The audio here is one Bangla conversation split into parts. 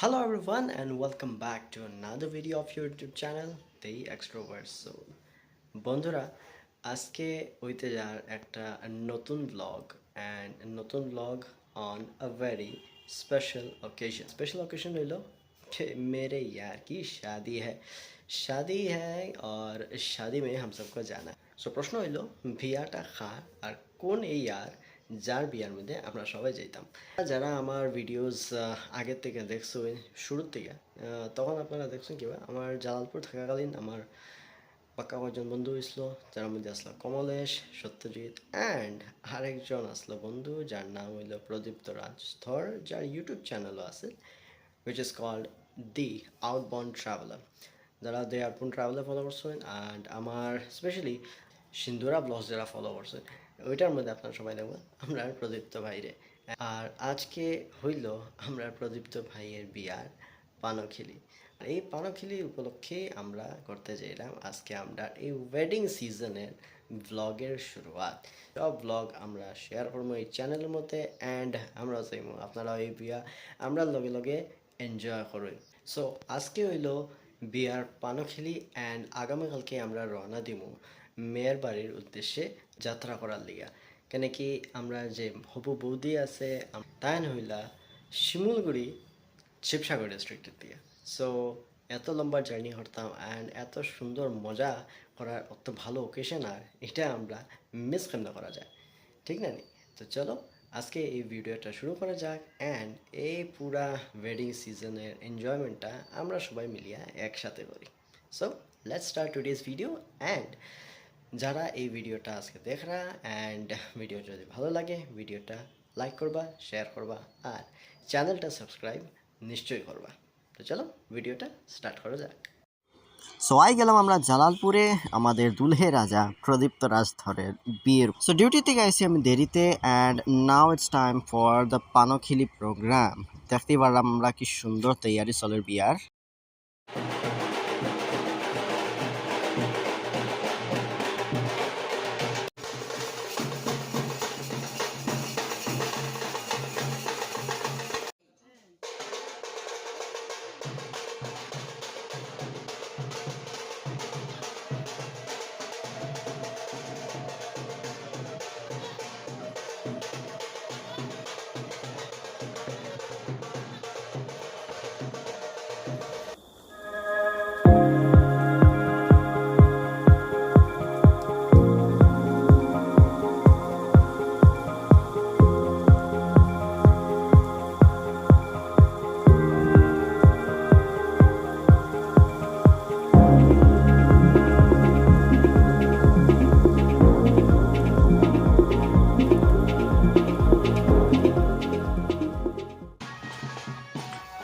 Hello everyone and welcome back to another video of your YouTube channel, The Extrovert Soul. বন্ধুরা আজকে হইতে যার একটা নতুন ব্লগ অ্যান্ড নতুন blog on a very special occasion special occasion হইল कि मेरे यार की शादी है शादी है और शादी में हम सबको जाना সো প্রশ্ন হইল বিয়াটা কার আর কোন এই ইয়ার যার বিয়ার মধ্যে আমরা সবাই যেতাম যারা আমার ভিডিওস আগের থেকে দেখছ শুরুর থেকে তখন আপনারা দেখছেন কিবা আমার জালালপুর থাকাকালীন আমার পাক্কা কয়েকজন বন্ধু হয়েছিল যার মধ্যে আসলো কমলেশ, সত্যজিৎ অ্যান্ড আরেকজন আসলো বন্ধু, যার নাম হইল প্রদীপ্ত রাজ যার ইউটিউব চ্যানেলও আছে, which is called the outbound traveller যারা দ্য আউটবাউন্ড ট্রাভেলার ফলো করছেন অ্যান্ড আমার স্পেশালি সিন্ধুরা ব্লগস যারা ফলো করছেন ওইটার মধ্যে আপনার সবাই দেখবেন আমরা প্রদীপ্ত ভাইরে। আর আজকে হইল আমরা প্রদীপ্ত ভাইয়ের বিয়ার পানখিলি। আর এই পানখিলি উপলক্ষে আমরা করতে চাইলাম আজকে আমরা এই ওয়েডিং সিজনের ব্লগের শুরুয়াত। সব ব্লগ আমরা শেয়ার করব এই চ্যানেলের মধ্যে অ্যান্ড আমরা চাইব আপনারা এই বিয়া আমরা লগে লগে এনজয় করুন। সো আজকে হইল বিয়ার পানখিলি অ্যান্ড আগামীকালকে আমরা রওনা দিব মেয়ের বাড়ির উদ্দেশ্যে যাত্রা করার লিগা। কেন কি আমরা যে হবু বৌদি আছে তাই হইলা শিমুলগুড়ি শিবসাগর ডিস্ট্রিক্টের দিকে। সো এত লম্বা জার্নি করতাম অ্যান্ড এত সুন্দর মজা করার অত ভালো ওকেশন আর এটা আমরা মিস কেন করা যায়? ঠিক না নি? তো চলো, আজকে এই ভিডিওটা শুরু করা যাক অ্যান্ড এই পুরা ওয়েডিং সিজনের এনজয়মেন্টটা আমরা সবাই মিলিয়ে একসাথে করি। So let's start today's video and যারা এই ভিডিওটা আজকে দেখরা অ্যান্ড ভিডিও যদি ভালো লাগে, ভিডিওটা লাইক করবা শেয়ার করবা আর চ্যানেলটা সাবস্ক্রাইব নিশ্চয়ই করবা। তো চলো ভিডিওটা স্টার্ট করা যাক। সো আই গেলাম আমরা জালালপুরে, আমাদের দুলহে রাজা প্রদীপ্ত রাজধরের বিয়ের। সো ডিউটি থেকে আমি দেরিতে and now it's time for the Pankhili programme দেখতেই পারলাম আমরা কি সুন্দর তৈয়ারি চলের বিয়ার।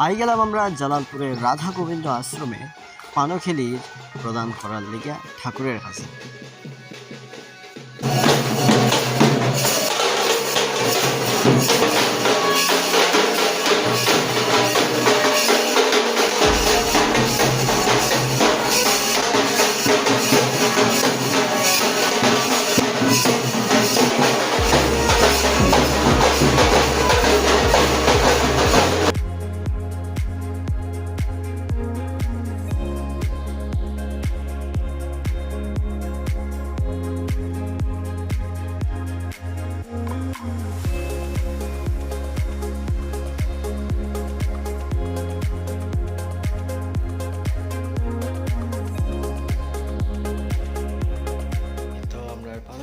আই গেলাম আমরা জালালপুরের রাধা গোবিন্দ আশ্রমে পানখেলির প্রদান করার লিগে ঠাকুরের কাছে।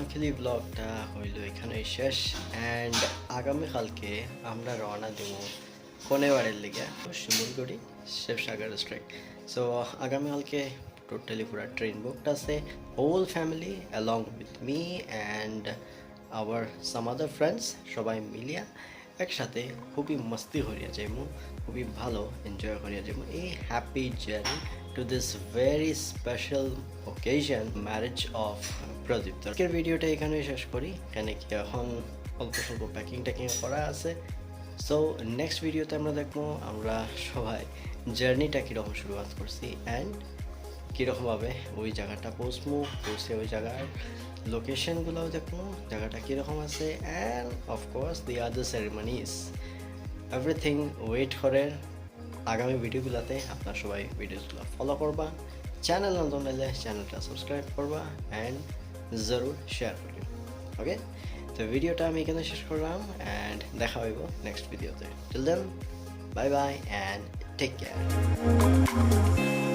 পানখিলি ব্লগটা হইল এখানেই শেষ অ্যান্ড আগামীকালকে আমরা রওনা দেব কনেবাড়ির লিগে শিমুলগুড়ি শিবসাগর ডিস্ট্রিক্ট সো আগামীকালকে টোটালি পুরা ট্রেন বুকড আছে whole family along with me and our some other friends সবাই মিলিয়া একসাথে খুবই মস্তি করিয়া যাইমু, খুবই ভালো এনজয় করিয়া যাইমু, এই happy journey to this very special occasion marriage of Pradip তো আজকের ভিডিওটা এখানেই শেষ করি। কেন কি এখন অল্প স্বল্প প্যাকিং ট্যাকিং করা আছে? সো নেক্সট ভিডিওতে আমরা দেখব আমরা সবাই জার্নিটা কীরকম শুরুয়াত করছি অ্যান্ড কীরকমভাবে ওই জায়গাটা পৌঁছমু পৌঁছে ওই জায়গার লোকেশনগুলোও দেখব, জায়গাটা কীরকম আছে and of course the other ceremonies everything wait করে আগামী ভিডিওগুলোতে আপনার সবাই ভিডিওগুলো ফলো করবা। চ্যানেল নতুন হলে চ্যানেলটা সাবস্ক্রাইব করবা অ্যান্ড জরুর শেয়ার করবে ওকে তো ভিডিওটা আমি এখানে শেষ করলাম অ্যান্ড দেখা হইব নেক্সট ভিডিওতে till then bye bye and take care